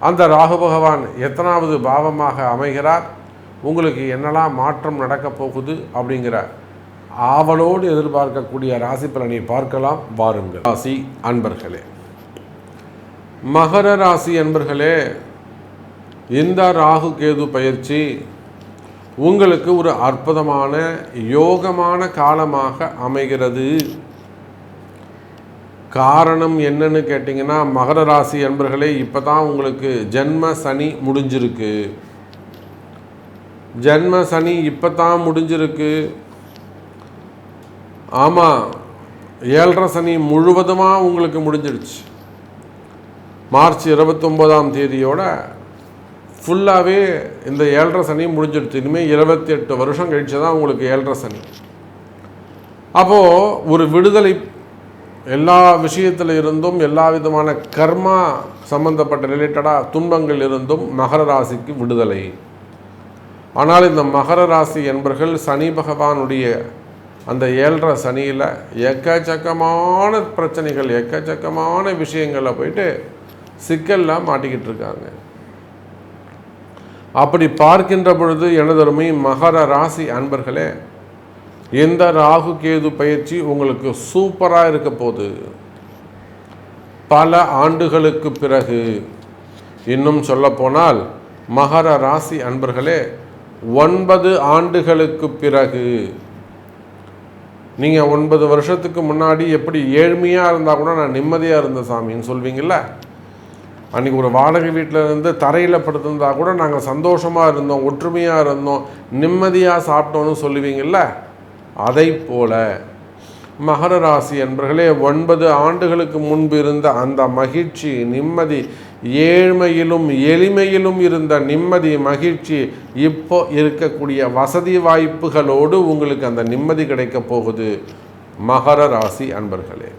அந்த ராகு பகவான் எத்தனாவது பாவமாக அமைகிறார்? உங்களுக்கு என்னெல்லாம் மாற்றம் நடக்கப் போகுது? அப்படிங்கிற ஆவலோடு எதிர்பார்க்கக்கூடிய ராசி பலனை பார்க்கலாம். வாருங்கள். ராசி அன்பர்களே. மகர ராசி அன்பர்களே இந்த ராகு கேது பயிற்சி உங்களுக்கு ஒரு அற்புதமான யோகமான காலமாக அமைகிறது. காரணம் என்னன்னு கேட்டிங்கன்னா மகர ராசி அன்பர்களே இப்போ தான் உங்களுக்கு ஜென்ம சனி முடிஞ்சிருக்கு. ஜென்ம சனி இப்போ தான் முடிஞ்சிருக்கு. ஆமாம் ஏழரை சனி முழுவதுமாக உங்களுக்கு முடிஞ்சிடுச்சு. மார்ச் இருபத்தொம்போதாம் தேதியோட ஃபுல்லாகவே இந்த ஏழரை சனி முடிஞ்சிடுச்சு. இனிமேல் இருபத்தி எட்டு வருஷம் கழிச்சு தான் உங்களுக்கு ஏழரை சனி. அப்போது ஒரு விடுதலை எல்லா விஷயத்தில் இருந்தும் எல்லா விதமான கர்மா சம்பந்தப்பட்ட ரிலேட்டடாக துன்பங்கள் இருந்தும் மகர ராசிக்கு விடுதலை. ஆனால் இந்த மகர ராசி என்பர்கள் சனி பகவானுடைய அந்த ஏழரை சனியில் எக்கச்சக்கமான பிரச்சனைகள் எக்கச்சக்கமான விஷயங்களில் போயிட்டு சிக்கல்லாம் மாட்டிக்கிட்டு இருக்காங்க. அப்படி பார்க்கின்ற பொழுது எனதருமை மகர ராசி அன்பர்களே எந்த ராகு கேது பயிற்சி உங்களுக்கு சூப்பராக இருக்க போகுது. பல ஆண்டுகளுக்கு பிறகு இன்னும் சொல்லப்போனால் மகர ராசி அன்பர்களே ஒன்பது ஆண்டுகளுக்கு பிறகு நீங்கள் ஒன்பது வருஷத்துக்கு முன்னாடி எப்படி ஏழ்மையாக இருந்தால் கூட நான் நிம்மதியாக இருந்த சாமின்னு சொல்வீங்கள்ல அன்றைக்கி ஒரு வாடகை வீட்டில் இருந்து தரையில் படுத்திருந்தா கூட நாங்கள் சந்தோஷமாக இருந்தோம் ஒற்றுமையாக இருந்தோம் நிம்மதியாக சாப்பிட்டோன்னு சொல்லுவீங்கள்ல அதை போல மகர ராசி என்பர்களே ஒன்பது ஆண்டுகளுக்கு முன்பு இருந்த அந்த மகிழ்ச்சி நிம்மதி ஏழ்மையிலும் எளிமையிலும் இருந்த நிம்மதி மகிழ்ச்சி இப்போ இருக்கக்கூடிய வசதி வாய்ப்புகளோடு உங்களுக்கு அந்த நிம்மதி கிடைக்க போகுது. மகர ராசி அன்பர்களே.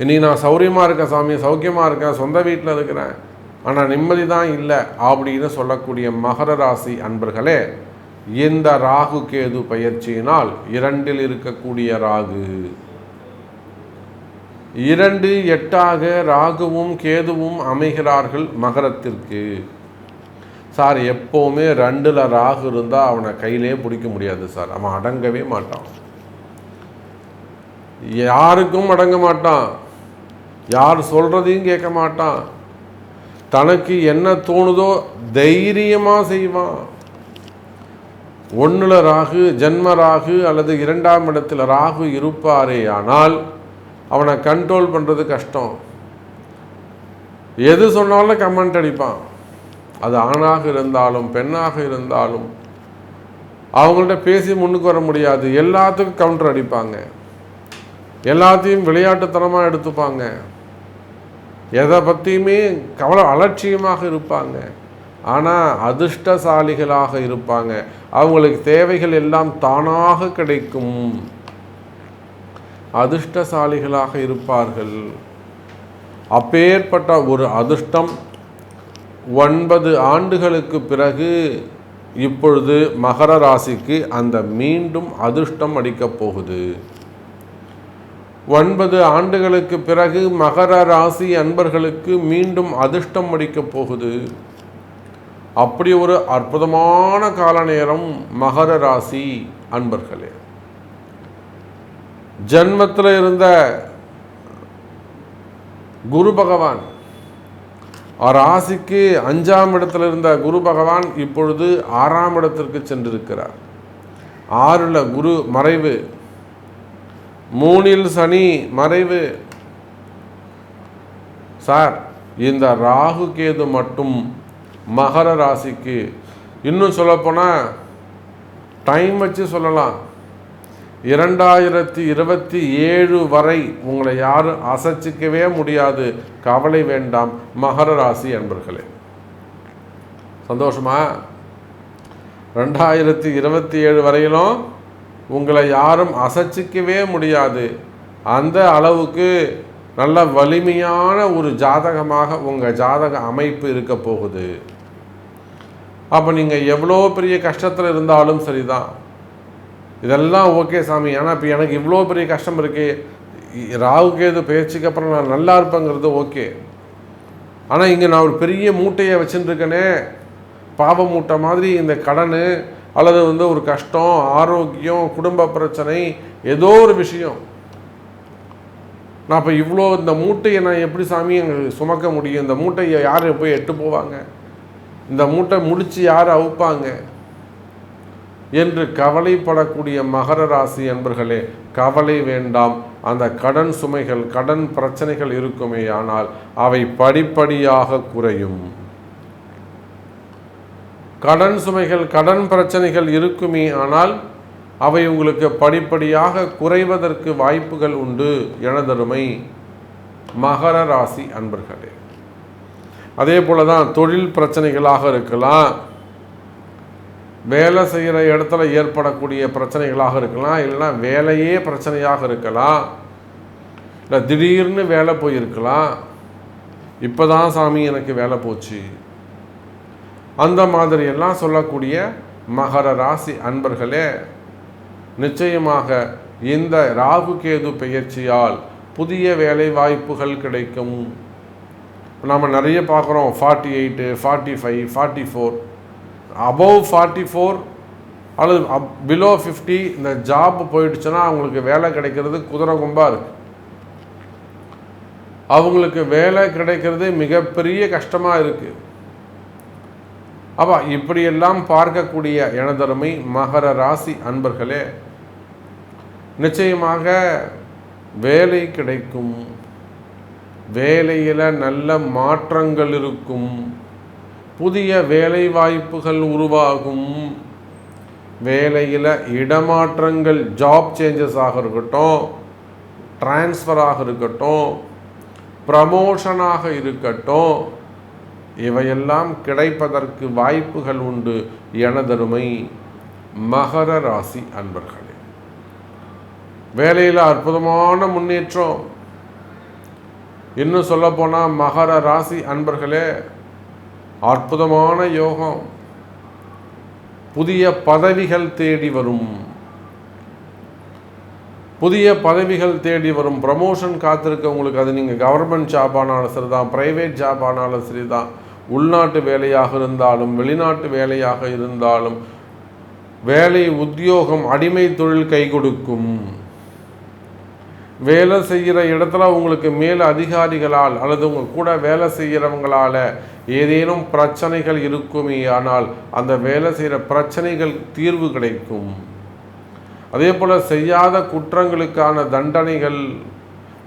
இன்றைக்கி நான் சௌரியமாக இருக்கேன் சாமி சௌக்கியமாக இருக்கேன் சொந்த வீட்டில் இருக்கிறேன். ஆனால் நிம்மதி தான் இல்லை அப்படின்னு சொல்லக்கூடிய மகர ராசி அன்பர்களே இந்த ராகு கேது பயிற்சியினால் இரண்டில் இருக்கக்கூடிய ராகு. இரண்டு எட்டாக ராகுவும் கேதுவும் அமைகிறார்கள் மகரத்திற்கு. சார் எப்போவுமே ரெண்டில் ராகு இருந்தால் அவனை கையிலே பிடிக்க முடியாது சார். அவன் அடங்கவே மாட்டான். யாருக்கும் அடங்க மாட்டான். யார் சொல்கிறதையும் கேட்க மாட்டான். தனக்கு என்ன தோணுதோ தைரியமாக செய்வான். ஒன்றில் ராகு ஜென்ம ராகு அல்லது இரண்டாம் இடத்தில் ராகு இருப்பாரே ஆனால் அவனை கண்ட்ரோல் பண்ணுறது கஷ்டம். எது சொன்னாலும் கமெண்ட் அடிப்பான். அது ஆணாக இருந்தாலும் பெண்ணாக இருந்தாலும் அவங்கள்ட்ட பேசி முன்னுக்கு வர முடியாது. எல்லாத்துக்கும் கவுண்டர் அடிப்பாங்க. எல்லாத்தையும் விளையாட்டுத்தனமாக எடுத்துப்பாங்க. எதை பற்றியுமே கவலை அலட்சியமாக இருப்பாங்க. ஆனால் அதிர்ஷ்டசாலிகளாக இருப்பாங்க. அவங்களுக்கு தேவைகள் எல்லாம் தானாக கிடைக்கும். அதிர்ஷ்டசாலிகளாக இருப்பார்கள். அப்பேற்பட்ட ஒரு அதிர்ஷ்டம் ஒன்பது ஆண்டுகளுக்கு பிறகு இப்பொழுது மகர ராசிக்கு அந்த மீண்டும் அதிர்ஷ்டம் அடிக்கப் போகுது. ஒன்பது ஆண்டுகளுக்கு பிறகு மகர ராசி அன்பர்களுக்கு மீண்டும் அதிர்ஷ்டம் அடிக்கப் போகுது. அப்படி ஒரு அற்புதமான கால நேரம் மகர ராசி அன்பர்களே. ஜன்மத்தில் இருந்த குரு பகவான் ராசிக்கு அஞ்சாம் இடத்துல இருந்த குரு பகவான் இப்பொழுது ஆறாம் இடத்திற்கு சென்றிருக்கிறார். ஆறில் குரு மறைவு மூணில் சனி மறைவு. சார் இந்த ராகு கேது மட்டும் மகர ராசிக்கு. இன்னும் சொல்லப்போனால் டைம் வச்சு சொல்லலாம். இரண்டாயிரத்தி இருபத்தி ஏழு வரை உங்களை யாரும் அசைச்சிக்கவே முடியாது. கவலை வேண்டாம் மகர ராசி என்பர்களே சந்தோஷமா? ரெண்டாயிரத்தி இருபத்தி ஏழு வரையிலும் உங்களை யாரும் அசைச்சிக்கவே முடியாது. அந்த அளவுக்கு நல்ல வலிமையான ஒரு ஜாதகமாக உங்கள் ஜாதக அமைப்பு இருக்க போகுது. அப்போ நீங்கள் எவ்வளோ பெரிய கஷ்டத்தில் இருந்தாலும் சரிதான். இதெல்லாம் ஓகே சாமி. ஆனால் இப்போ எனக்கு இவ்வளோ பெரிய கஷ்டம் இருக்கே. ராகுக்கு எது பேச்சுக்கு அப்புறம் நான் நல்லா இருப்பேங்கிறது ஓகே. ஆனால் இங்கே நான் ஒரு பெரிய மூட்டையை வச்சுட்டுருக்கேனே பாவ மூட்டை மாதிரி இந்த கடன் அல்லது வந்து ஒரு கஷ்டம் ஆரோக்கியம் குடும்ப பிரச்சனை ஏதோ ஒரு விஷயம். நான் இப்போ இவ்வளோ இந்த மூட்டையை நான் எப்படி சாமி எங்களுக்கு சுமக்க முடியும்? இந்த மூட்டையை யார் போய் எட்டு போவாங்க? இந்த மூட்டை முடித்து யார் அவுப்பாங்க? என்று கவலைப்படக்கூடிய மகர ராசி என்பர்களே கவலை வேண்டாம். அந்த கடன் சுமைகள் கடன் பிரச்சனைகள் இருக்குமே ஆனால் அவை படிப்படியாக குறையும். கடன் சுமைகள் கடன் பிரச்சனைகள் இருக்குமே ஆனால் அவை உங்களுக்கு படிப்படியாக குறைவதற்கு வாய்ப்புகள் உண்டு எனதருமை மகர ராசி அன்பர்களே. அதே போல தான் தொழில் பிரச்சனைகளாக இருக்கலாம். வேலை செய்கிற இடத்துல ஏற்படக்கூடிய பிரச்சனைகளாக இருக்கலாம். இல்லைன்னா வேலையே பிரச்சனையாக இருக்கலாம். இல்லை திடீர்னு வேலை போயிருக்கலாம். இப்போ தான் சாமி எனக்கு வேலை போச்சு. அந்த மாதிரியெல்லாம் சொல்லக்கூடிய மகர ராசி அன்பர்களே நிச்சயமாக இந்த ராகு கேது பெயர்ச்சியால் புதிய வேலை வாய்ப்புகள் கிடைக்கும். இப்போ நம்ம நிறைய பார்க்குறோம். Forty eight forty five forty four above forty four அல்லது அப் பிலோ ஃபிஃப்டி இந்த ஜாப் போயிடுச்சுன்னா அவங்களுக்கு வேலை கிடைக்கிறது குதிரை கும்பாக இருக்குது அவங்களுக்கு வேலை கிடைக்கிறது மிகப்பெரிய கஷ்டமாக இருக்குது அப்போ இப்படியெல்லாம் பார்க்கக்கூடிய எனதருமை மகர ராசி அன்பர்களே நிச்சயமாக வேலை கிடைக்கும். வேலையில் நல்ல மாற்றங்கள் இருக்கும். புதிய வேலை வாய்ப்புகள் உருவாகும். வேலையில் இடமாற்றங்கள் ஜாப் சேஞ்சஸாக இருக்கட்டும் டிரான்ஸ்ஃபராக இருக்கட்டும் ப்ரமோஷனாக இருக்கட்டும் இவையெல்லாம் கிடைப்பதற்கு வாய்ப்புகள் உண்டு. எனதருமை மகர ராசி அன்பர்களே வேலையில் அற்புதமான முன்னேற்றம். இன்னும் சொல்லப்போனால் மகர ராசி அன்பர்களே அற்புதமான யோகம். புதிய பதவிகள் தேடி வரும். புதிய பதவிகள் தேடி வரும். ப்ரமோஷன் காத்திருக்க உங்களுக்கு அது நீங்கள் கவர்மெண்ட் ஜாப் ஆனாலும் சரி தான் ப்ரைவேட் ஜாப் ஆனாலும் சரி தான் உள்நாட்டு வேலையாக இருந்தாலும் வெளிநாட்டு வேலையாக இருந்தாலும் வேலை உத்தியோகம் அடிமை தொழில் கை கொடுக்கும். வேலை செய்கிற இடத்துல உங்களுக்கு மேல் அதிகாரிகளால் அல்லது உங்கள் கூட வேலை செய்கிறவங்களால் ஏதேனும் பிரச்சனைகள் இருக்குமே ஆனால் அந்த வேலை செய்கிற பிரச்சனைகள் தீர்வு கிடைக்கும். அதே போல் செய்யாத குற்றங்களுக்கான தண்டனைகள்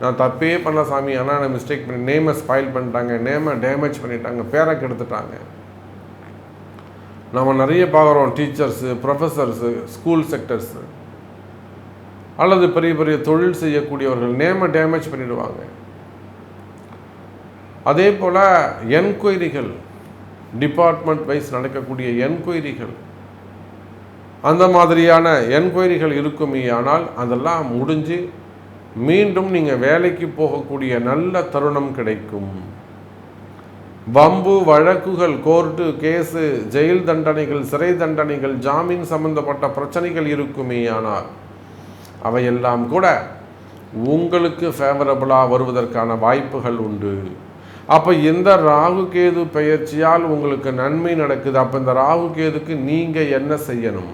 நான் தப்பே பண்ண சாமி ஆனால் நான் மிஸ்டேக் பண்ணி நேமை ஸ்பாயில் பண்ணிட்டாங்க நேமை டேமேஜ் பண்ணிட்டாங்க பேரை கெடுத்துட்டாங்க. நம்ம நிறைய பார்க்குறோம் டீச்சர்ஸு ப்ரொஃபஸர்ஸு ஸ்கூல் செக்டர்ஸு அல்லது பெரிய பெரிய தொழில் செய்யக்கூடியவர்கள் நேமை டேமேஜ் பண்ணிடுவாங்க. அதே போல் என்கொயரிகள் டிபார்ட்மெண்ட் வைஸ் நடக்கக்கூடிய என்கொயரிகள் அந்த மாதிரியான என்கொயரிகள் இருக்குமே ஆனால் அதெல்லாம் முடிஞ்சு மீண்டும் நீங்கள் வேலைக்கு போகக்கூடிய நல்ல தருணம் கிடைக்கும். வம்பு வழக்குகள் கோர்ட்டு கேஸு ஜெயில் தண்டனைகள் சிறை தண்டனைகள் ஜாமீன் சம்பந்தப்பட்ட பிரச்சனைகள் இருக்குமே ஆனால் அவையெல்லாம் கூட உங்களுக்கு ஃபேவரபுளாக வருவதற்கான வாய்ப்புகள் உண்டு. அப்போ இந்த ராகு கேது பெயர்ச்சியால் உங்களுக்கு நன்மை நடக்குது. அப்போ இந்த ராகு கேதுக்கு நீங்கள் என்ன செய்யணும்?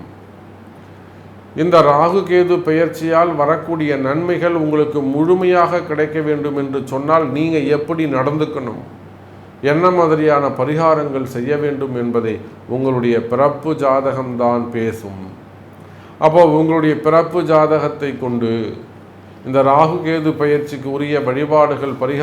இந்த ராகு கேது பெயர்ச்சியால் வரக்கூடிய நன்மைகள் உங்களுக்கு முழுமையாக கிடைக்க வேண்டும் என்று சொன்னால் நீங்கள் எப்படி நடந்துக்கணும்? என்ன மாதிரியான பரிகாரங்கள் செய்ய வேண்டும் என்பதை உங்களுடைய பிறப்பு ஜாதகம்தான் பேசும். அப்போ உங்களுடைய பிறப்பு ஜாதகத்தை கொண்டு இந்த ராகு கேது பயிற்சிக்கு உரிய வழிபாடுகள் பரிகார